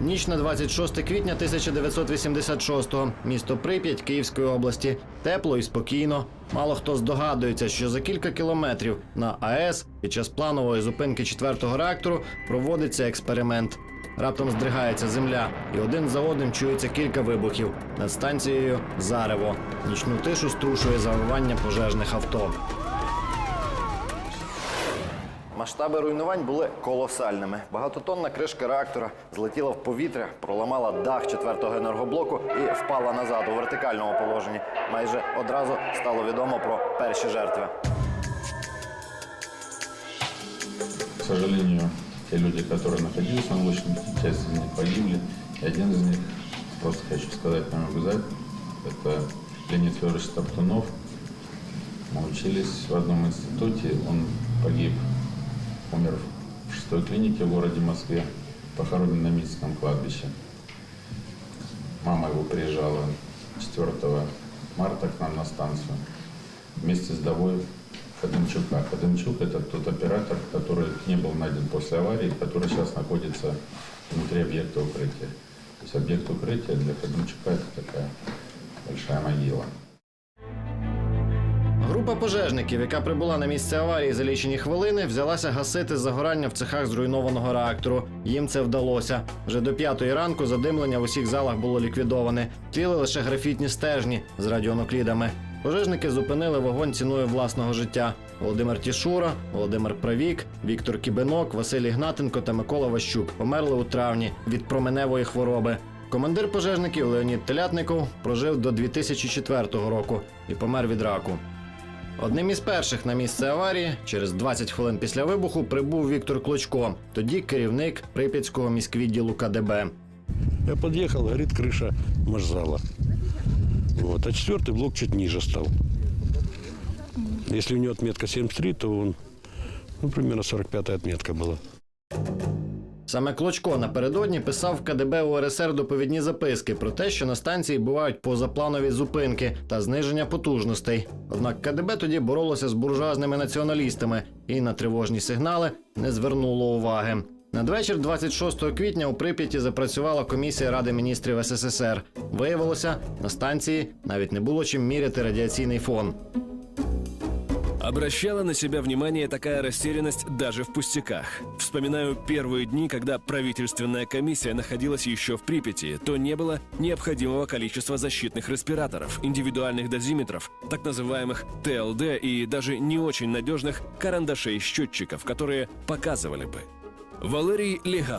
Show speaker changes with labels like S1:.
S1: Ніч на 26 квітня 1986-го. Місто Прип'ять Київської області. Тепло і спокійно. Мало хто здогадується, що за кілька кілометрів на АЕС під час планової зупинки четвертого реактору проводиться експеримент. Раптом здригається земля, і один за одним чується кілька вибухів. Над станцією зарево. Нічну тишу струшує завивання пожежних авто Масштаби руйнувань були колосальними. Багатотонна кришка реактора злетіла в повітря, проламала дах четвертого енергоблоку і впала назад у вертикальному положенні. Майже одразу стало відомо про перші жертви.
S2: К сожалению, те люди, которые находились на улочном, часть из них погибли. И один из них, просто хочу сказать, не могу знать, это Леонид Федорович Топтунов. Мы учились в одном институте, он погиб, умер в шестой клинике в городе Москве, похоронен на Минском кладбище. Мама его приезжала 4 марта к нам на станцию вместе с Довой Ходымчука. Ходымчук – это тот оператор, который не был найден после аварии, который сейчас находится внутри объекта укрытия. То есть объект укрытия для Ходымчука – это такая большая могила.
S1: Група пожежників, яка прибула на місце аварії за лічені хвилини, взялася гасити загорання в цехах зруйнованого реактору. Їм це вдалося. Вже до п'ятої ранку задимлення в усіх залах було ліквідоване. Тліли лише графітні стежні з радіонуклідами. Пожежники зупинили вогонь ціною власного життя. Володимир Тішура, Володимир Правік, Віктор Кібенок, Василь Ігнатенко та Микола Ващук померли у травні від променевої хвороби. Командир пожежників Леонід Телятников прожив до 2004 року і помер від раку. Одним із перших на місце аварії, через 20 хвилин після вибуху, прибув Віктор Клочко, тоді керівник Прип'ятського міськвідділу КДБ.
S3: Я подъехал, горит крыша марзала. Вот, а четвертый блок чуть ниже стал. Если у него отметка 73, то он, ну, примерно 45 отметка была.
S1: Саме Клочко напередодні писав в КДБ УРСР доповідні записки про те, що на станції бувають позапланові зупинки та зниження потужностей. Однак КДБ тоді боролося з буржуазними націоналістами і на тривожні сигнали не звернуло уваги. Надвечір 26 квітня у Прип'яті запрацювала комісія Ради міністрів СССР. Виявилося, на станції навіть не було чим міряти радіаційний фон.
S4: Обращала на себя внимание такая растерянность даже в пустяках. Вспоминаю первые дни, когда правительственная комиссия находилась еще в Припяти, то не было необходимого количества защитных респираторов, индивидуальных дозиметров, так называемых ТЛД и даже не очень надежных карандашей-счетчиков, которые показывали бы. Валерий Легав.